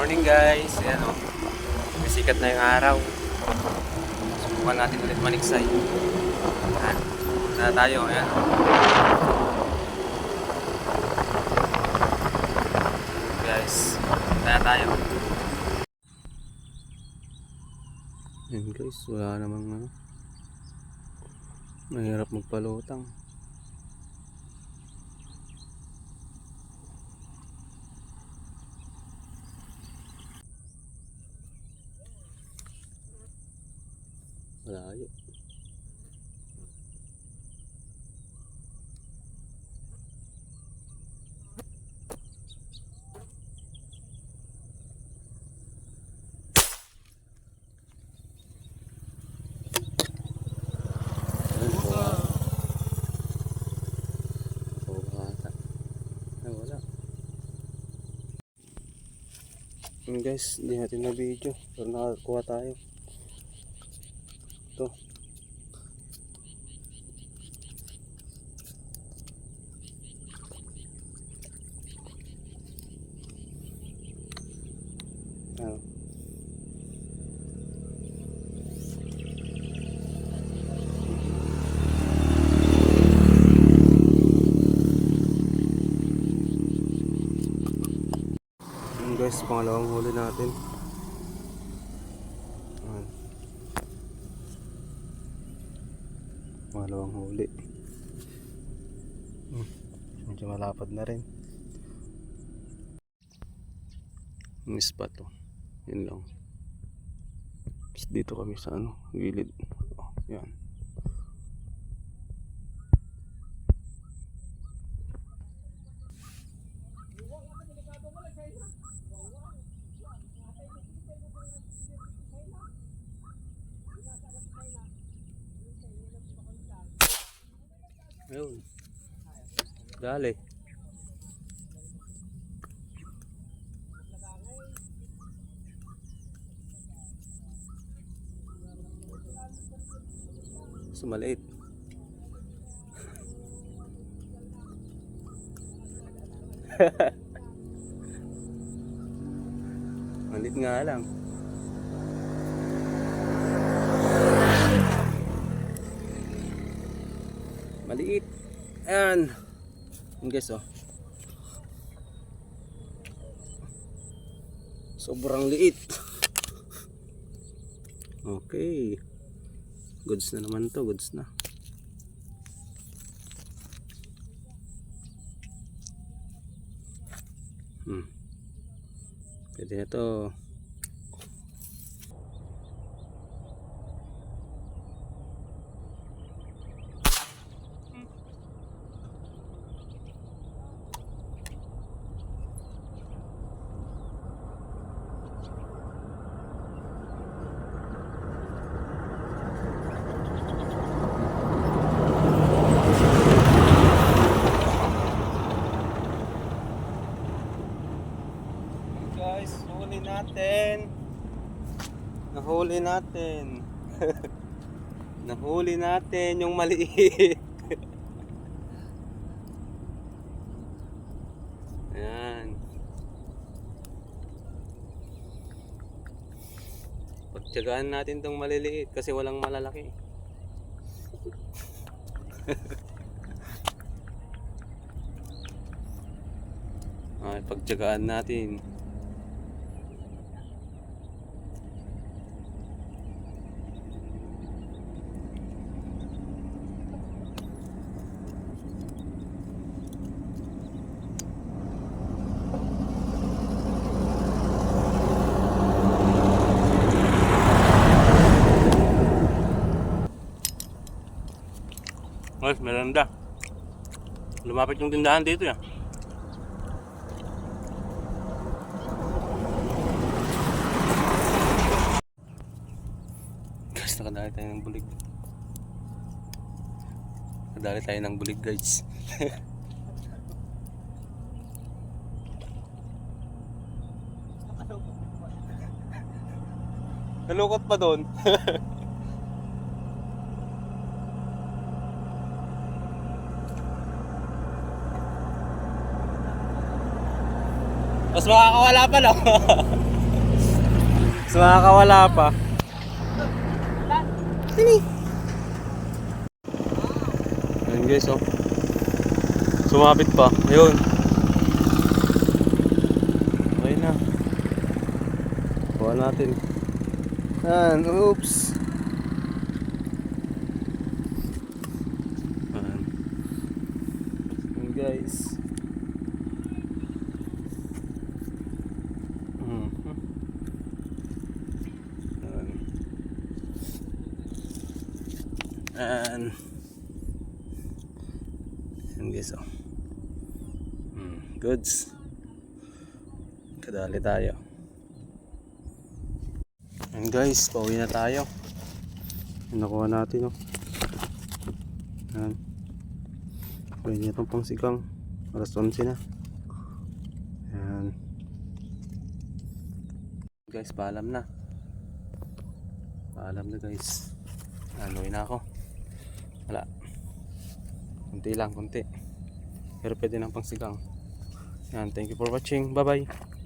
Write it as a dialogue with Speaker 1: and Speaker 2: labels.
Speaker 1: Morning guys, ayan o. May sikat na yung araw. Subukan natin ulit maniksay. Ayan, na tayo, ayan. Guys, na tayo. Ayan guys, wala namang ano. Mahirap magpalutang. Malayo. Ayun, buha. Buha ata. Ay, wala. Yun guys, hindi natin na video. Pero nakakuha tayo. Ito. Ah. Yun guys, pangalawang huli natin. Ayan. Pangalawang huli. Hmm. Medyo malapad na rin. Miss pa to. Yun lang. Dito kami sa ano, gilid. Oh, yan. Ayun. Dali. Mas maliit. Nga lang. Maliit. Ayan. Yun guys oh. Sobrang liit. Okay. Goods na naman to, goods na. Hmm. Pwede na to. Guys, huli natin. Nahuli natin. Nahuli natin yung maliit. Ayan. Pagtyagaan natin tong maliliit kasi walang malalaki. Ay, pagtyagaan natin. Guys, merenda. Lumapit yung tindahan dito ya. Guys, nakadali tayo ng bulig. Nakadali tayo ng bulig guys. Nalukot pa doon. Mas makakawala pa no? So makakawala pa. Sini. Ayun guys oh. Sumapit pa. Ayun. Okay na. Kuha natin. Yan. Oops. Yan. Yan guys. Mhm. Yan. Yan. Yan guys oh. Hmm, goods. Kadali tayo. Yan guys, pauwi na tayo. Nakuha natin oh. Yan. Pwede itong pang sigang. Alas 11 na. Yan. Guys, paalam na. Paalam na guys. Ano na ako. Wala. Kunti lang, kunti. Pero pwede ng pang sigang. Yan, thank you for watching. Bye-bye.